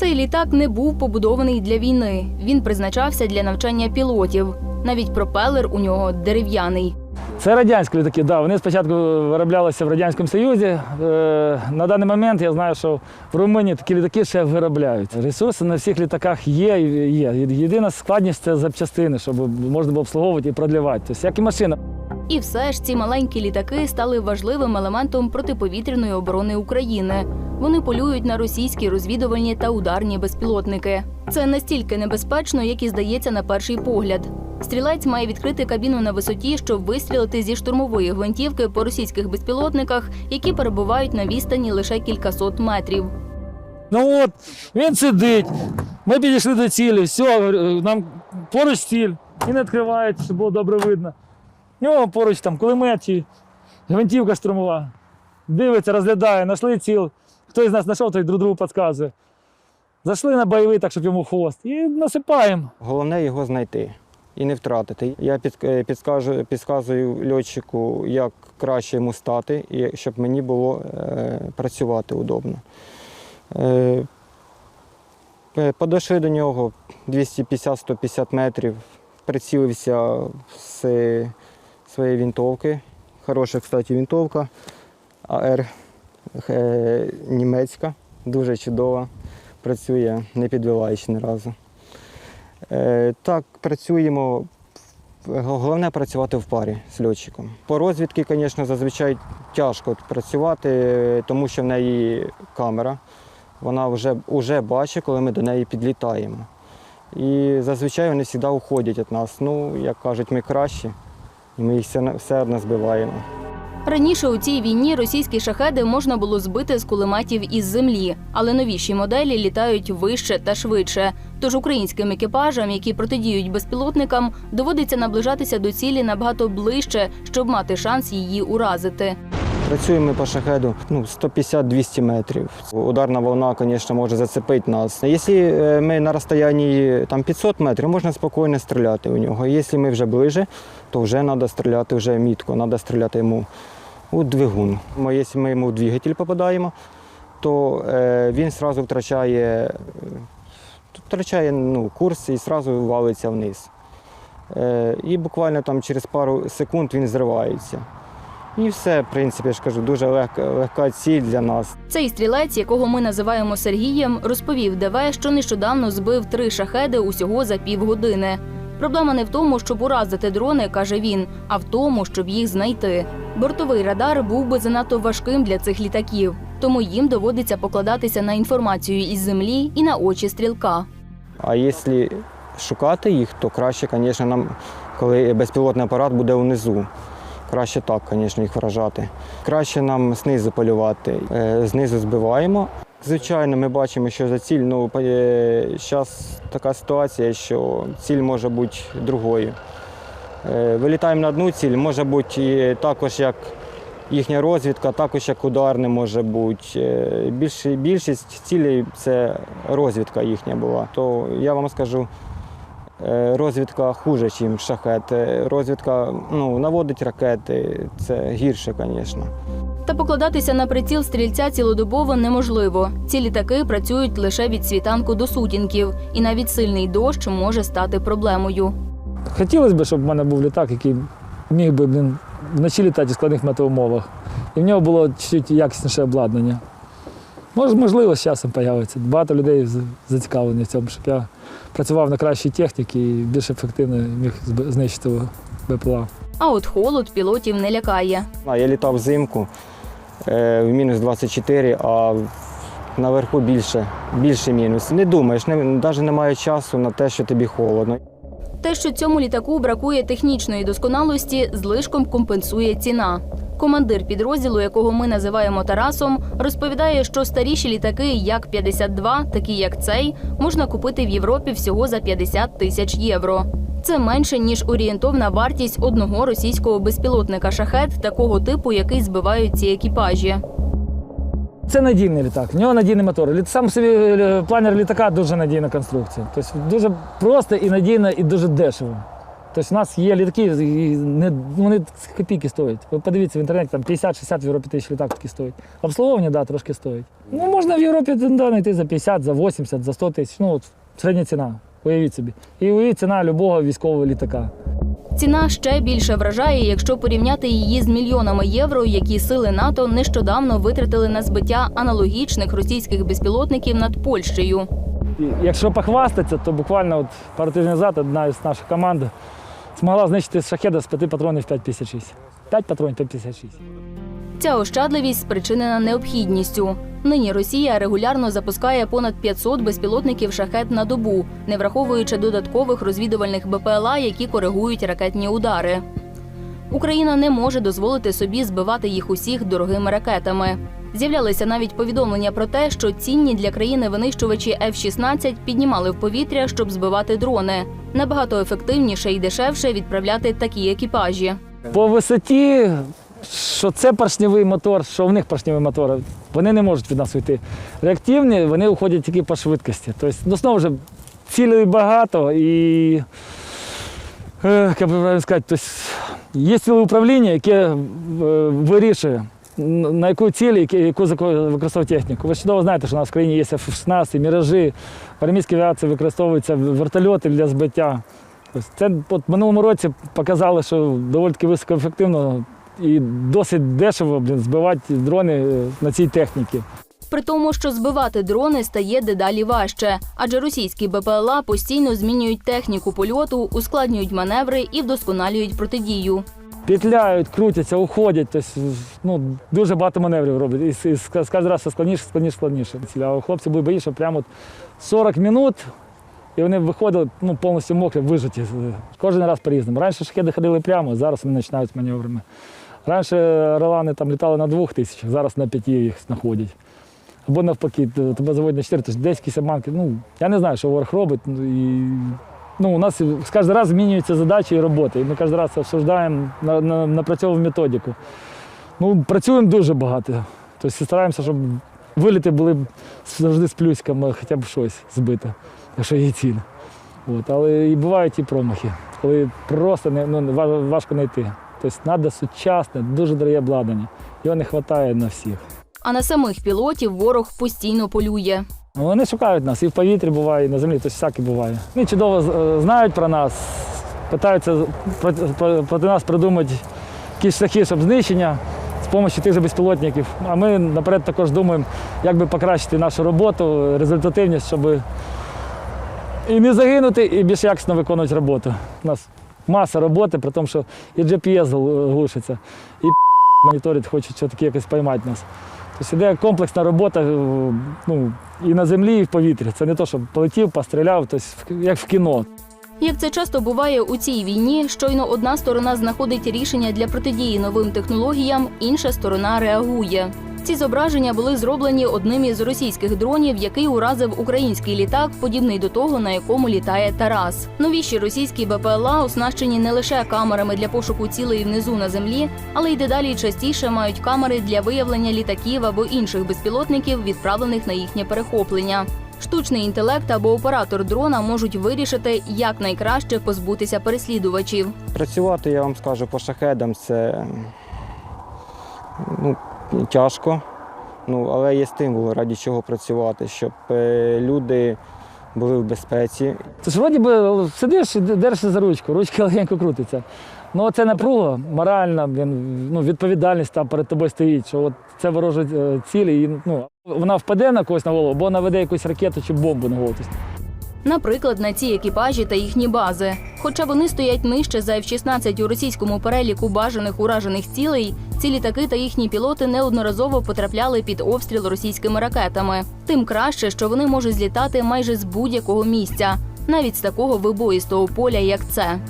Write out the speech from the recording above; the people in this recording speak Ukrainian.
Цей літак не був побудований для війни. Він призначався для навчання пілотів. Навіть пропелер у нього дерев'яний. Це радянські літаки, да. Вони спочатку вироблялися в Радянському Союзі. Е, на даний момент я знаю, що в Румунії такі літаки ще виробляють. Ресурси на всіх літаках є. є. Єдина складність це запчастини, щоб можна було обслуговувати і продлівати. Тобто, як і машина. І все ж ці маленькі літаки стали важливим елементом протиповітряної оборони України. Вони полюють на російські розвідувальні та ударні безпілотники. Це настільки небезпечно, як і здається на перший погляд. Стрілець має відкрити кабіну на висоті, щоб вистрілити зі штурмової гвинтівки по російських безпілотниках, які перебувають на відстані лише кількасот метрів. Ну от, він сидить. Ми підійшли до цілі, все, нам поруч ціль. Він відкриває, щоб було добре видно. У нього поруч там кулемет гвинтівка штурмова. Дивиться, розглядає, знайшли ціл. Хто із нас знайшов, той друг другу підказує. Зайшли на бойовий, так, щоб йому хвост. І насипаємо. Головне його знайти і не втратити. Я е, підскажу, підказую льотчику, як краще йому стати, і щоб мені було е, працювати удобно. Е, е, подошли до нього 250-150 метрів, прицілився з своєї вінтовки. Хороша, кстати, вінтовка. АР е, німецька, дуже чудова. Працює, не підбиваючи ні разу. Е, Так, працюємо. Головне працювати в парі з льотчиком. По розвідки, звісно, зазвичай тяжко працювати, тому що в неї камера. Вона вже, вже бачить, коли ми до неї підлітаємо. І зазвичай вони завжди уходять від нас. Ну, як кажуть, ми кращі, і ми їх все, все одно збиваємо. Раніше у цій війні російські шахеди можна було збити з кулеметів із землі, але новіші моделі літають вище та швидше. Тож українським екіпажам, які протидіють безпілотникам, доводиться наближатися до цілі набагато ближче, щоб мати шанс її уразити. Працюємо ми по шахеду ну, 150-200 метрів. Ударна волна, звісно, може зацепити нас. Якщо е, ми на розстоянні там, 500 метрів, можна спокійно стріляти у нього. Якщо ми вже ближе, то вже треба стріляти вже мітко, треба стріляти йому у двигун. Якщо ми йому в двигатель попадаємо, то е, він одразу втрачає, втрачає ну, курс і одразу валиться вниз. Е, і буквально там через пару секунд він зривається. І все, в принципі, я ж кажу, дуже легка, легка ціль для нас. Цей стрілець, якого ми називаємо Сергієм, розповів ДВ, що нещодавно збив три шахеди усього за півгодини. Проблема не в тому, щоб уразити дрони, каже він, а в тому, щоб їх знайти. Бортовий радар був би занадто важким для цих літаків, тому їм доводиться покладатися на інформацію із землі і на очі стрілка. А якщо шукати їх, то краще, звісно, нам, коли безпілотний апарат буде внизу. Краще так, звісно, їх вражати. Краще нам знизу полювати. Е, Знизу збиваємо. Звичайно, ми бачимо, що за ціль. Ну, зараз така ситуація, що ціль може бути другою. Е, Вилітаємо на одну ціль, може бути також як їхня розвідка, також як ударне може бути. Е, більшість цілей це розвідка їхня була. То я вам скажу, е, розвідка хуже, ніж шахет. Е, Розвідка ну, наводить ракети, це гірше, звісно. Та покладатися на приціл стрільця цілодобово неможливо. Ці літаки працюють лише від світанку до сутінків, і навіть сильний дощ може стати проблемою. Хотілося б, щоб в мене був літак, який міг би блін, вночі літати у складних метеоумовах. І в нього було чуть якісніше обладнання. Може, можливо, з часом з'явиться. Багато людей зацікавлені в цьому, щоб я працював на кращій техніці і більш ефективно міг знищити БПЛА. А от холод пілотів не лякає. Я літав взимку е, в мінус 24, а наверху більше, більше мінус. Не думаєш, не, навіть немає часу на те, що тобі холодно. Те, що цьому літаку бракує технічної досконалості, злишком компенсує ціна. Командир підрозділу, якого ми називаємо Тарасом, розповідає, що старіші літаки, як 52, такі як цей, можна купити в Європі всього за 50 тисяч євро. Це менше ніж орієнтовна вартість одного російського безпілотника шахет такого типу, який збивають ці екіпажі. Це надійний літак, в нього надійний мотор. Сам собі е, планер літака дуже надійна конструкція. Тобто дуже просто і надійно, і дуже дешево. Тобто у нас є літаки, не, вони копійки стоять. Ви подивіться в інтернеті, там 50-60 в Європі тисяч літак такі стоять. Обслуговування, да, трошки стоїть. Ну, можна в Європі да, знайти за 50, за 80, за 100 тисяч. Ну, от середня ціна. Уявіть собі. І уявіть ціна любого військового літака. Ціна ще більше вражає, якщо порівняти її з мільйонами євро, які сили НАТО нещодавно витратили на збиття аналогічних російських безпілотників над Польщею. Якщо похвастатися, то буквально от пару тижнів назад одна з наших команд змогла знищити шахеда з 5 патронів 5,56. 5 патронів 5,56. Ця ощадливість спричинена необхідністю. Нині Росія регулярно запускає понад 500 безпілотників шахет на добу, не враховуючи додаткових розвідувальних БПЛА, які коригують ракетні удари. Україна не може дозволити собі збивати їх усіх дорогими ракетами. З'являлися навіть повідомлення про те, що цінні для країни винищувачі F-16 піднімали в повітря, щоб збивати дрони. Набагато ефективніше і дешевше відправляти такі екіпажі. По висоті, що це поршневий мотор, що в них поршневий мотор, вони не можуть від нас уйти. Реактивні, вони уходять тільки по швидкості. Тобто, ну, знову ж, цілей багато і, е, як би правильно сказати, тобто, є ціле управління, яке е, вирішує, на яку ціль, яку- використовує техніку. Ви чудово знаєте, що у нас в країні є F-16, міражі, в авіації використовуються вертольоти для збиття. Це от минулому році показали, що доволі високоефективно і досить дешево блін, збивати дрони е, на цій техніці. При тому, що збивати дрони стає дедалі важче, адже російські БПЛА постійно змінюють техніку польоту, ускладнюють маневри і вдосконалюють протидію. Петляють, крутяться, уходять. Тобто, ну, дуже багато маневрів роблять. І, і з кожен раз все складніше, складніше, складніше. А у хлопців були бої, що прямо от 40 минут, і вони виходили ну, повністю мокрі, вижаті. Кожен раз по-різному. Раніше шахеди ходили прямо, зараз вони починають з маневрами. Раніше ролани там літали на двох тисячах, зараз на п'яті їх знаходять. Або навпаки, тебе заводять на 4, тобто десь якісь обманки. Ну, я не знаю, що ворог робить. ну, І, ну, у нас кожен раз змінюються задачі і роботи. І ми кожен раз обсуждаємо, на, на, напрацьовуємо методику. Ну, працюємо дуже багато. Тобто стараємося, щоб виліти були завжди з плюсиками, хоча б щось збити, якщо є ціль. От, але і бувають і промахи, коли просто не, ну, важко знайти. Тобто треба сучасне, дуже дороге обладнання. Його не вистачає на всіх. А на самих пілотів ворог постійно полює. Ну, Вони шукають нас і в повітрі буває, і на землі, тобто всяке буває. Вони чудово е, знають про нас, питаються проти, нас придумати якісь шляхи, щоб знищення з допомогою тих же безпілотників. А ми наперед також думаємо, як би покращити нашу роботу, результативність, щоб і не загинути, і більш якісно виконувати роботу. У нас маса роботи, при тому, що і GPS глушиться, і моніторить, хочуть все-таки якось поймати нас. Тобто іде комплексна робота е, ну, і на землі, і в повітрі. Це не то, що полетів, постріляв, тобто, як в кіно. Як це часто буває у цій війні, щойно одна сторона знаходить рішення для протидії новим технологіям, інша сторона реагує. Ці зображення були зроблені одним із російських дронів, який уразив український літак, подібний до того, на якому літає Тарас. Новіші російські БПЛА оснащені не лише камерами для пошуку цілей внизу на землі, але й дедалі частіше мають камери для виявлення літаків або інших безпілотників, відправлених на їхнє перехоплення. Штучний інтелект або оператор дрона можуть вирішити, як найкраще позбутися переслідувачів. Працювати, я вам скажу, по шахедам це ну, тяжко, ну, але є стимул, раді чого працювати, щоб е, люди були в безпеці. Це ж вроді би сидиш і держишся за ручку, ручка легенько крутиться. Ну це напруга, моральна, ну, відповідальність там перед тобою стоїть, що от це ворожа е, ціль, і ну, вона впаде на когось на голову, або наведе якусь ракету чи бомбу на голову. Наприклад, на ці екіпажі та їхні бази. Хоча вони стоять нижче за F-16 у російському переліку бажаних уражених цілей, ці літаки та їхні пілоти неодноразово потрапляли під обстріл російськими ракетами. Тим краще, що вони можуть злітати майже з будь-якого місця, навіть з такого вибоїстого поля, як це.